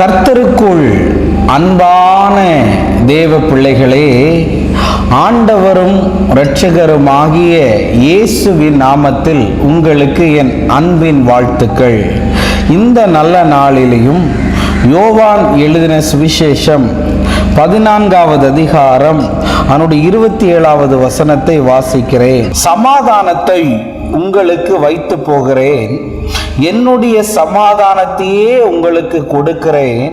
கர்த்தருக்குள் அன்பான தேவ பிள்ளைகளே ஆண்டவரும் இரட்சகருமாகிய இயேசுவின் நாமத்தில் உங்களுக்கு என் அன்பின் வாழ்த்துக்கள். இந்த நல்ல நாளிலேயும் யோவான் எழுதின சுவிசேஷம் பதினான்காவது அதிகாரம் அதனுடைய இருபத்தி ஏழாவது வசனத்தை வாசிக்கிறேன். சமாதானத்தை உங்களுக்கு வைத்து போகிறேன். என்னுடைய சமாதானத்தையே உங்களுக்கு கொடுக்கிறேன்.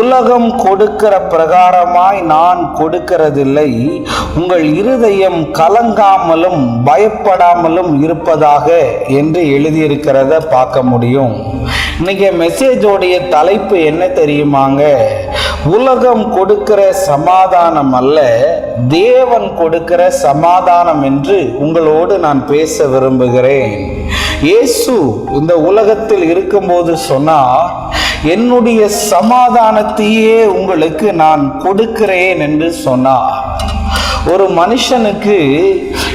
உலகம் கொடுக்கிற பிரகாரமாய் நான் கொடுக்கிறதில்லை. உங்கள் இருதயம் கலங்காமலும் பயப்படாமலும் இருப்பதாக என்று எழுதியிருக்கிறத பார்க்க முடியும். இன்னைக்கு மெசேஜோடைய தலைப்பு என்ன தெரியுமாங்க? உலகம் கொடுக்கிற சமாதானம் அல்ல தேவன் கொடுக்கிற சமாதானம் என்று உங்களோடு நான் பேச விரும்புகிறேன். இயேசு இந்த உலகத்தில் இருக்கும்போது சொன்னா என்னுடைய சமாதானத்தையே உங்களுக்கு நான் கொடுக்கிறேன் என்று சொன்னார். ஒரு மனுஷனுக்கு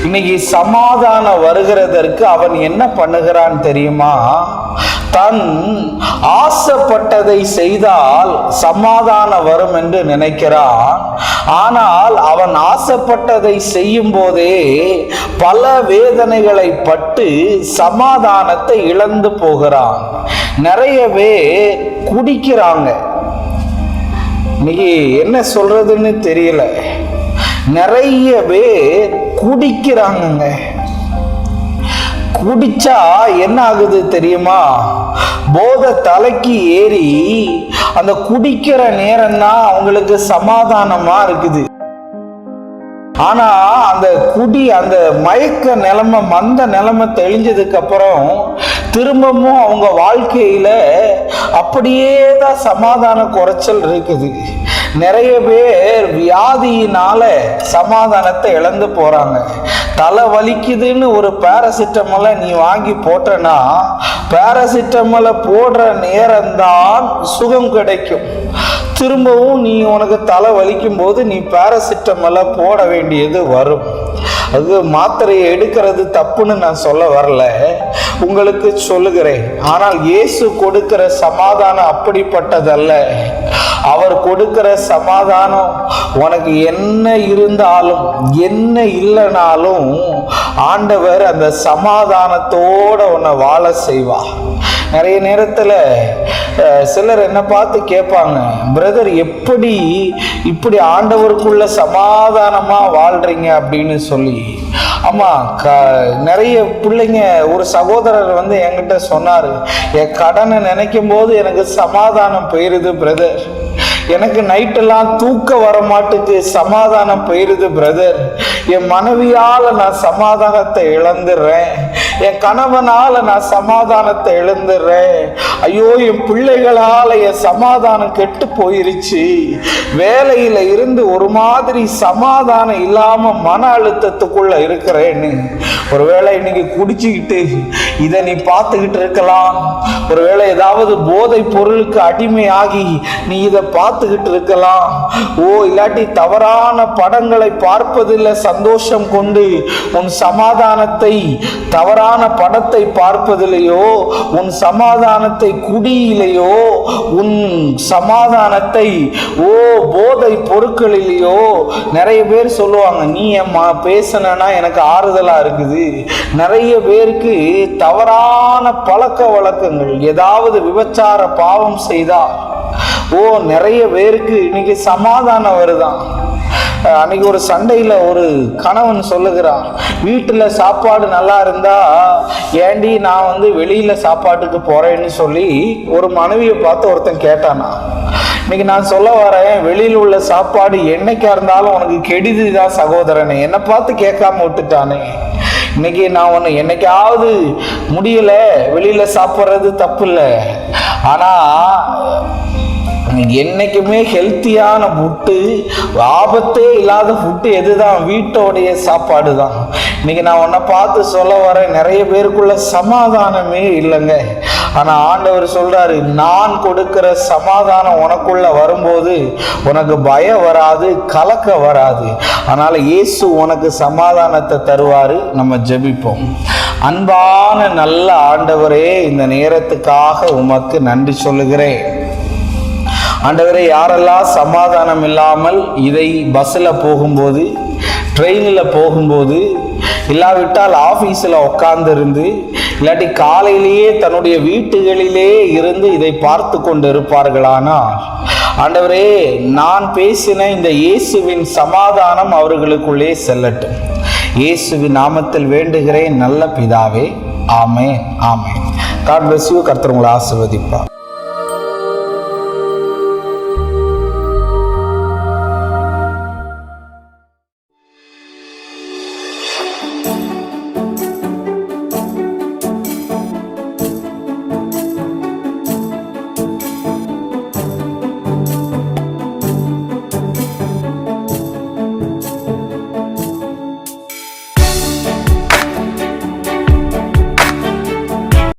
இன்னைக்கு சமாதானம் வருகிறதற்கு அவன் என்ன பண்ணுகிறான் தெரியுமா? தன் ஆசைப்பட்டதை செய்தால் சமாதானம் வரும் என்று நினைக்கிறான். ஆனால் அவன் ஆசைப்பட்டதை செய்யும் போதே பல வேதனைகளை பட்டு சமாதானத்தை இழந்து போகிறான். நிறைய பேர் குடிக்கிறாங்க. இன்னைக்கு என்ன சொல்றதுன்னு தெரியல. நிறைய பேர் குடிக்கிறாங்கங்க. குடிச்சா என்ன ஆகுது தெரியுமா? போதை தலைக்கு ஏறி அந்த குடிக்கிற நேரம் தான் அவங்களுக்கு சமாதானமா இருக்குது. ஆனா அந்த குடி அந்த மயக்க நிலைமை மந்த நிலைமை தெளிஞ்சதுக்கு அப்புறம் திரும்பவும் அவங்க வாழ்க்கையில அப்படியே தான் சமாதான குறைச்சல் இருக்குது. நிறைய பேர் வியாதியினால சமாதானத்தை இழந்து போறாங்க. தலை வலிக்குதுன்னு ஒரு பேராசிட்டமலை நீ வாங்கி போட்டனா பேராசிட்டமலை போடுற நேரம்தான் சுகம் கிடைக்கும். திரும்பவும் நீ உனக்கு தலை வலிக்கும் போது நீ பேராசிட்டமலை போட வேண்டியது வரும். அது மாத்திரையை எடுக்கிறது தப்புன்னு நான் சொல்ல வரல. உங்களுக்கு சொல்லுகிறேன். ஆனால் இயேசு கொடுக்கிற சமாதானம் அப்படிப்பட்டதல்ல. அவர் கொடுக்கிற சமாதானம் உனக்கு என்ன இருந்தாலும் என்ன இல்லைனாலும் ஆண்டவர் அந்த சமாதானத்தோட உன்னை வாழ செய்வா நிறைய நேரத்தில் சிலர் என்ன பார்த்து கேட்பாங்க பிரதர் எப்படி இப்படி ஆண்டவருக்குள்ள சமாதானமாக வாழ்றீங்க? அப்படின்னு சொல்லி. ஆமாம் க நிறைய பிள்ளைங்க ஒரு சகோதரர் வந்து என்கிட்ட சொன்னார் என் கடனை நினைக்கும் போது எனக்கு சமாதானம் போயிருது பிரதர். எனக்கு நைட்டெல்லாம் தூக்க வர மாட்டுக்கு சமாதானம் போயிருது பிரதர். என் மனைவியால நான் சமாதானத்தை இழந்துடுறேன் என் கணவனால நான் சமாதானத்தை இழந்துடுறேன் ஐயோ என் பிள்ளைகளால என் சமாதானம் கெட்டு போயிருச்சு. வேலையில இருந்து ஒரு மாதிரி சமாதானம் இல்லாம மன அழுத்தத்துக்குள்ள இருக்கிறேன்னு. ஒருவேளை இன்னைக்கு குடிச்சுக்கிட்டு இதை நீ பார்த்துக்கிட்டு இருக்கலாம். ஒருவேளை ஏதாவது போதை பொருளுக்கு அடிமையாகி நீ இதை பார்த்துக்கிட்டு இருக்கலாம். ஓ இல்லாட்டி தவறான படங்களை பார்ப்பதில் சந்தோஷம் கொண்டு உன் சமாதானத்தை தவறான படத்தை பார்ப்பதிலேயோ உன் சமாதானத்தை குடியிலேயோ உன் சமாதானத்தை ஓ போதை பொருட்களிலேயோ நிறைய பேர் சொல்லுவாங்க நீ அம்மா பேசினா எனக்கு ஆறுதலா இருக்குது. நிறைய பேருக்கு தவறான பழக்க வழக்கங்கள் ஏதாவது விபச்சார பாவம் செய்தா ஓ நிறைய பேருக்கு இன்னைக்கு சமாதானம் வருதான் அன்னைக்கு ஒரு சண்டையில் ஒரு கணவன் சொல்லுகிறான் வீட்டில் சாப்பாடு நல்லா இருந்தா ஏண்டி நான் வந்து வெளியில் சாப்பாட்டுக்கு போறேன்னு சொல்லி ஒரு மனைவியை பார்த்து ஒருத்தன் கேட்டானா இன்னைக்கு நான் சொல்ல வரேன் வெளியில் உள்ள சாப்பாடு என்னைக்கா இருந்தாலும் உனக்கு கெடுதி தான் சகோதரனே என்னை பார்த்து கேட்காம விட்டுட்டானே. இன்னைக்கு நான் ஒன்று என்னைக்காவது முடியல வெளியில சாப்பிட்றது தப்பு இல்லை ஆனால் என்றைக்குமே ஹெல்த்தியான ஃபுட்டு ஆபத்தே இல்லாத ஃபுட்டு எது தான் வீட்டோடைய சாப்பாடு தான் இன்னைக்கு நான் உன்னை பார்த்து சொல்ல வரேன். நிறைய பேருக்குள்ள சமாதானமே இல்லைங்க. ஆனால் ஆண்டவர் சொல்கிறாரு நான் கொடுக்கிற சமாதானம் உனக்குள்ள வரும்போது உனக்கு பயம் வராது கலக்க வராது. அதனால் இயேசு உனக்கு சமாதானத்தை தருவார். நம்ம ஜெபிப்போம். அன்பான நல்ல ஆண்டவரே இந்த நேரத்துக்காக உமக்கு நன்றி சொல்லுகிறேன். ஆண்டவரே யாரெல்லாம் சமாதானம் இல்லாமல் இதை பஸ்ஸில் போகும்போது ட்ரெயினில் போகும்போது இல்லாவிட்டால் ஆஃபீஸில் உட்கார்ந்திருந்து இல்லாட்டி காலையிலேயே தன்னுடைய வீட்டுகளிலே இருந்து இதை பார்த்து கொண்டு இருப்பார்களானால் ஆண்டவரே நான் பேசின இந்த இயேசுவின் சமாதானம் அவர்களுக்குள்ளே செல்லட்டும். இயேசுவின் நாமத்தில் வேண்டுகிறேன் நல்ல பிதாவே. ஆமே ஆமே காட் பிளஸ் யூ கர்த்தர் உங்களை ஆசிர்வதிப்பார்.